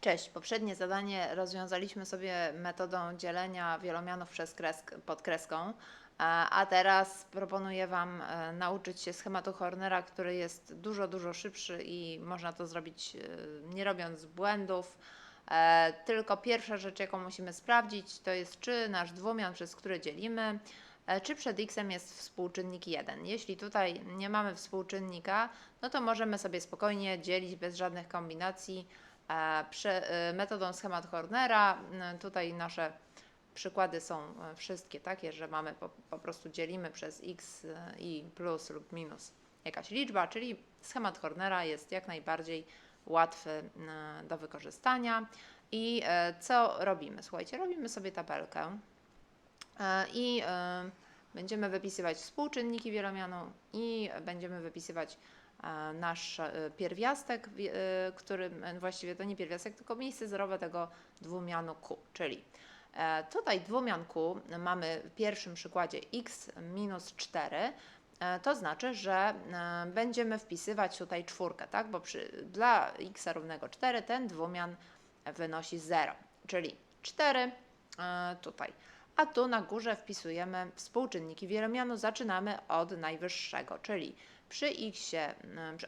Cześć. Poprzednie zadanie rozwiązaliśmy sobie metodą dzielenia wielomianów przez kresk, pod kreską, a a teraz proponuję Wam e, nauczyć się schematu Hornera, który jest dużo, dużo szybszy i można to zrobić e, nie robiąc błędów. E, Tylko pierwsza rzecz, jaką musimy sprawdzić, to jest czy nasz dwumian, przez który dzielimy, e, czy przed x jest współczynnik 1. Jeśli tutaj nie mamy współczynnika, no to możemy sobie spokojnie dzielić bez żadnych kombinacji e, prze, e, metodą schemat Hornera. N- Tutaj nasze przykłady są e, wszystkie takie, że mamy po, po prostu dzielimy przez x e, i plus lub minus jakaś liczba, czyli schemat Hornera jest jak najbardziej łatwy e, do wykorzystania. I e, co robimy? Słuchajcie, robimy sobie tabelkę e, i e, będziemy wypisywać współczynniki wielomianu i będziemy wypisywać e, nasz e, pierwiastek, wi- e, który e, właściwie to nie pierwiastek, tylko miejsce zerowe tego dwumianu q, czyli tutaj dwumian q mamy w pierwszym przykładzie x minus 4, e, to znaczy, że będziemy wpisywać tutaj czwórkę, tak? bo przy, dla x równego 4 ten dwumian wynosi 0, czyli 4 e, tutaj. A tu na górze wpisujemy współczynniki wielomianu. Zaczynamy od najwyższego, czyli przy x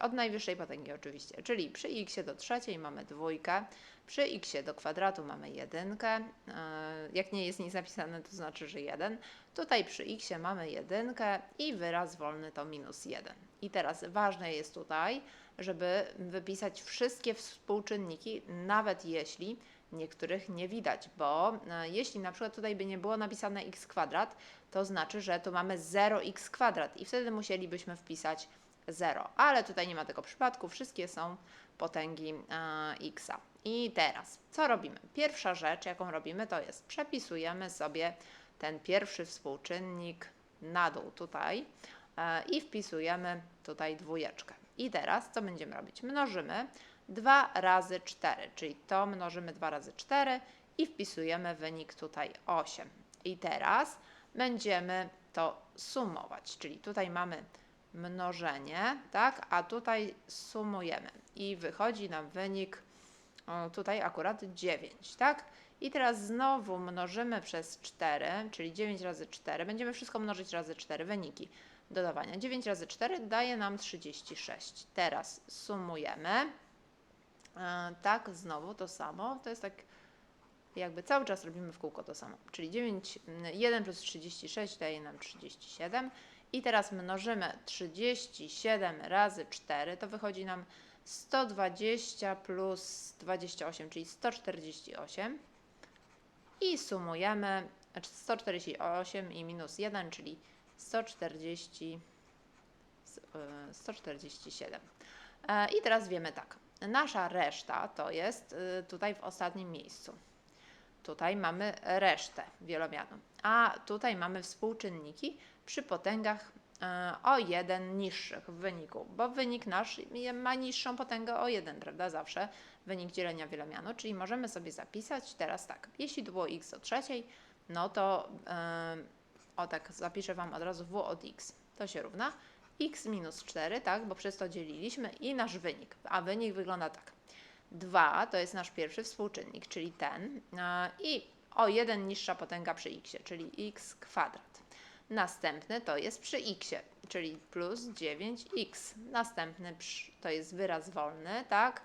od najwyższej potęgi oczywiście, czyli przy x do trzeciej mamy dwójkę, przy x do kwadratu mamy jedynkę, e, jak nie jest nic napisane, to znaczy, że jeden. Tutaj przy x mamy jedynkę i wyraz wolny to minus 1. I teraz ważne jest tutaj, żeby wypisać wszystkie współczynniki, nawet jeśli niektórych nie widać, bo e, jeśli na przykład tutaj by nie było napisane x kwadrat, to znaczy, że tu mamy 0x kwadrat i wtedy musielibyśmy wpisać 0, ale tutaj nie ma tego przypadku, wszystkie są potęgi e, x. I teraz, co robimy? Pierwsza rzecz, jaką robimy, to jest przepisujemy sobie ten pierwszy współczynnik na dół tutaj e, i wpisujemy tutaj dwójeczkę. I teraz co będziemy robić? Mnożymy 2 razy 4, czyli to mnożymy 2 razy 4 i wpisujemy wynik tutaj 8. I teraz będziemy to sumować, czyli tutaj mamy mnożenie, tak, a tutaj sumujemy i wychodzi nam wynik o, tutaj akurat 9, tak? I teraz znowu mnożymy przez 4, czyli 9 razy 4. Będziemy wszystko mnożyć razy 4, wyniki dodawania. 9 razy 4 daje nam 36. Teraz sumujemy. E, tak, znowu to samo. To jest tak, jakby cały czas robimy w kółko to samo. Czyli 9, mm, 1 plus 36 daje nam 37. I teraz mnożymy 37 razy 4, to wychodzi nam 120 plus 28, czyli 148. I sumujemy znaczy 148 i minus 1, czyli 140, s- e, 147. E, I teraz wiemy tak. Nasza reszta to jest y, tutaj w ostatnim miejscu. Tutaj mamy resztę wielomianu, a tutaj mamy współczynniki przy potęgach e, o 1 niższych w wyniku, bo wynik nasz ma niższą potęgę o 1, prawda? Zawsze wynik dzielenia wielomianu, czyli możemy sobie zapisać teraz tak. Jeśli to było x do trzeciej, no to e, o tak, zapiszę Wam od razu w od x. To się równa x minus 4, tak, bo przez to dzieliliśmy i nasz wynik. A wynik wygląda tak. 2 to jest nasz pierwszy współczynnik, czyli ten i o 1 niższa potęga przy x, czyli x kwadrat. Następny to jest przy x, czyli plus 9x. Następny to jest wyraz wolny, tak,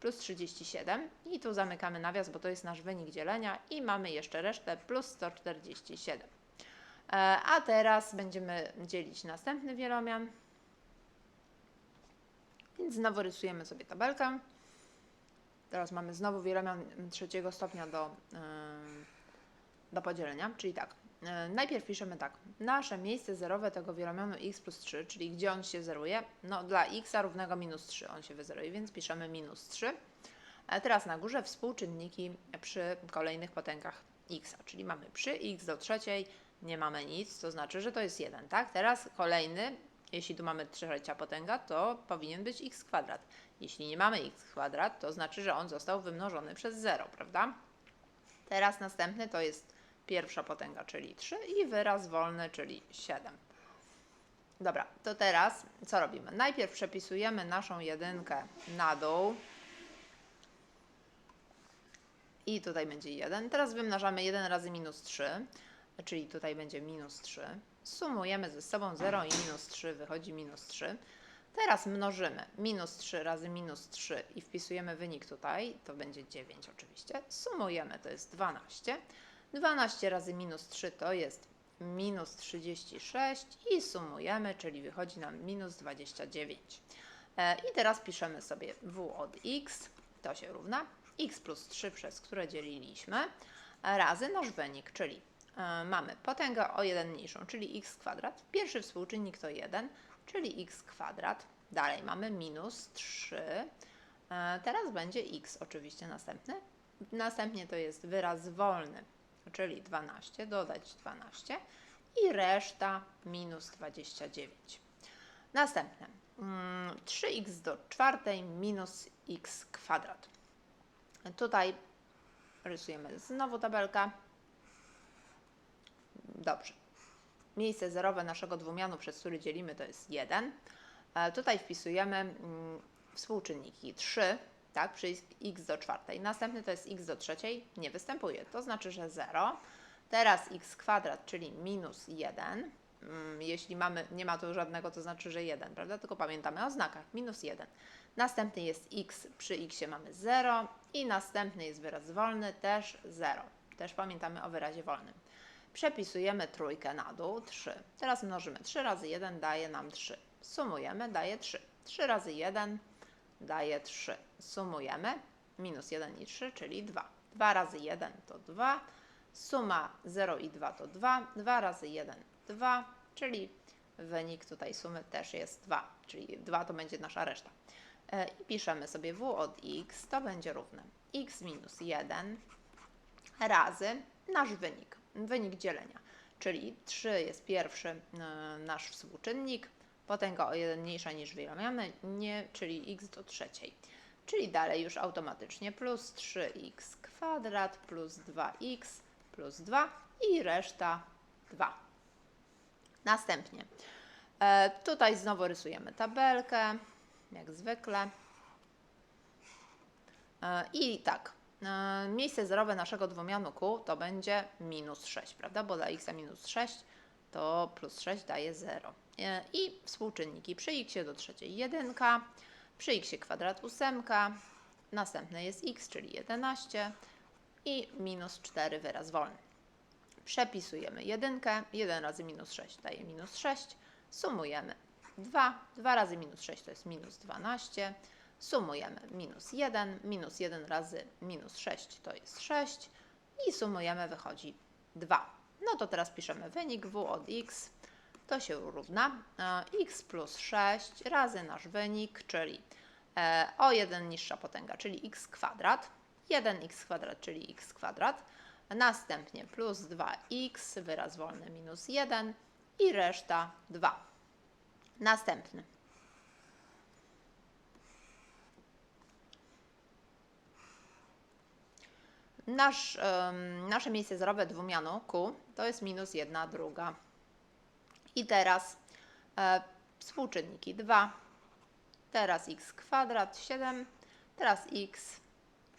plus 37 i tu zamykamy nawias, bo to jest nasz wynik dzielenia i mamy jeszcze resztę plus 147. E, A teraz będziemy dzielić następny wielomian. Więc znowu rysujemy sobie tabelkę. Teraz mamy znowu wielomian trzeciego stopnia do, yy, do podzielenia, czyli tak. yy, Najpierw piszemy tak. Nasze miejsce zerowe tego wielomianu x plus 3, czyli gdzie on się zeruje? No dla x równego minus 3 on się wyzeruje, więc piszemy minus 3. A teraz na górze współczynniki przy kolejnych potęgach x, czyli mamy przy x do trzeciej nie mamy nic, to znaczy, że to jest 1, tak? Teraz kolejny, jeśli tu mamy trzecia potęga, to powinien być x kwadrat. Jeśli nie mamy x kwadrat, to znaczy, że on został wymnożony przez 0, prawda? Teraz następny to jest pierwsza potęga, czyli 3 i wyraz wolny, czyli 7. Dobra, to teraz co robimy? Najpierw przepisujemy naszą jedynkę na dół. i tutaj będzie 1. Teraz wymnażamy 1 razy minus 3, czyli tutaj będzie minus 3. Sumujemy ze sobą 0 i minus 3, wychodzi minus 3. Teraz mnożymy minus 3 razy minus 3 i wpisujemy wynik tutaj, to będzie 9 oczywiście. Sumujemy, to jest 12. 12 razy minus 3 to jest minus 36 i sumujemy, czyli wychodzi nam minus 29. E, I teraz piszemy sobie w od x, to się równa x plus 3, przez które dzieliliśmy, razy nasz wynik, czyli e, mamy potęgę o 1 mniejszą, czyli x kwadrat. Pierwszy współczynnik to 1, czyli x kwadrat. Dalej mamy minus 3. E, Teraz będzie x oczywiście następny. Następnie to jest wyraz wolny, czyli 12, dodać 12 i reszta minus 29. Następne. mm, 3x do czwartej minus x kwadrat. Tutaj rysujemy znowu tabelkę. Dobrze. Miejsce zerowe naszego dwumianu, przez który dzielimy, to jest 1. E, Tutaj wpisujemy mm, współczynniki 3, tak, przy x do czwartej. Następny to jest x do trzeciej, nie występuje, to znaczy, że 0. Teraz x kwadrat, czyli minus 1. Mm, Jeśli mamy, nie ma tu żadnego, to znaczy, że 1, prawda? Tylko pamiętamy o znakach, minus 1. Następny jest x, przy x mamy 0 i następny jest wyraz wolny, też 0. Też pamiętamy o wyrazie wolnym. Przepisujemy trójkę na dół, 3. Teraz mnożymy 3 razy 1 daje nam 3. Sumujemy, daje 3. 3 razy 1 daje 3. Sumujemy, minus 1 i 3, czyli 2. 2 razy 1 to 2. Suma 0 i 2 to 2. 2 razy 1 2, czyli wynik tutaj sumy też jest 2, czyli 2 to będzie nasza reszta. E, I piszemy sobie w od x, to będzie równe x minus 1 razy nasz wynik, wynik dzielenia, czyli 3 jest pierwszy e, nasz współczynnik, potęga o 1 mniejsza niż wielomiany, nie, czyli x do trzeciej. Czyli dalej już automatycznie plus 3x kwadrat plus 2x plus 2 i reszta 2. Następnie e, tutaj znowu rysujemy tabelkę, jak zwykle. E, I tak, miejsce zerowe naszego dwumianu q to będzie minus 6, prawda? Bo dla x minus 6 to plus 6 daje 0. E, I współczynniki przy x do trzeciej 1, przy x kwadrat 8, następny jest x, czyli 11 i minus 4 wyraz wolny. Przepisujemy jedynkę, 1 razy minus 6 daje minus 6, sumujemy 2, 2 razy minus 6 to jest minus 12, sumujemy minus 1, minus 1 razy minus 6 to jest 6 i sumujemy wychodzi 2. No to teraz piszemy wynik w od x, to się równa e, x plus 6 razy nasz wynik, czyli e, o 1 niższa potęga, czyli x kwadrat, 1x kwadrat, czyli x kwadrat, Następnie plus 2x, wyraz wolny minus 1 i reszta 2. Następny. Nasz, ym, nasze miejsce zerowe dwumianu q to jest minus 1 druga. I teraz e, współczynniki 2, teraz x kwadrat 7, teraz x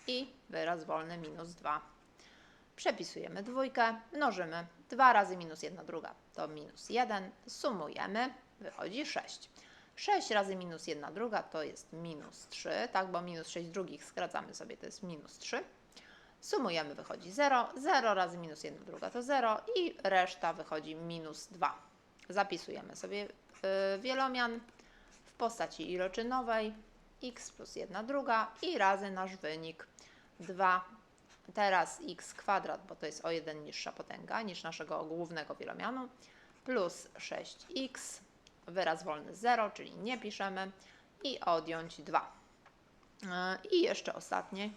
i wyraz wolny minus 2. Przepisujemy dwójkę, mnożymy 2 razy minus 1 druga to minus 1, sumujemy, wychodzi 6. 6 razy minus 1 druga to jest minus 3, tak, bo minus 6 drugich skracamy sobie, to jest minus 3. Sumujemy, wychodzi 0, 0 razy minus 1 druga to 0 i reszta wychodzi minus 2. Zapisujemy sobie yy, wielomian w postaci iloczynowej x plus 1 druga i razy nasz wynik 2 teraz x kwadrat, bo to jest o 1 niższa potęga niż naszego głównego wielomianu, plus 6x, wyraz wolny 0, czyli nie piszemy, i odjąć 2. I jeszcze ostatnie.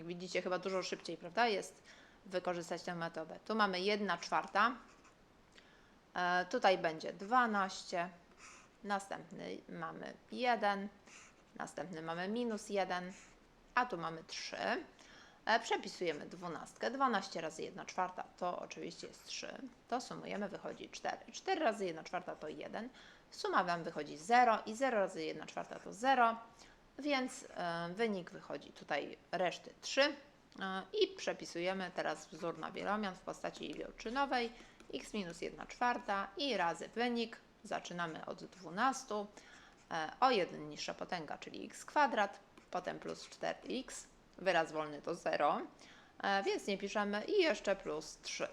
Jak widzicie, chyba dużo szybciej, prawda, jest wykorzystać tę metodę. Tu mamy 1 czwarta, e, tutaj będzie 12, następny mamy 1, następny mamy minus 1, a tu mamy 3. E, Przepisujemy 12. 12 razy 1 czwarta to oczywiście jest 3. To sumujemy, wychodzi 4. 4 razy 1 czwarta to 1. Suma Wam wychodzi 0 i 0 razy 1 czwarta to 0. Więc e, wynik wychodzi tutaj reszty 3 e, i przepisujemy teraz wzór na wielomian w postaci iloczynowej x minus 1 czwarta i razy wynik. Zaczynamy od 12, e, o 1 niższa potęga, czyli x kwadrat, potem plus 4x, wyraz wolny to 0, e, więc nie piszemy i jeszcze plus 3.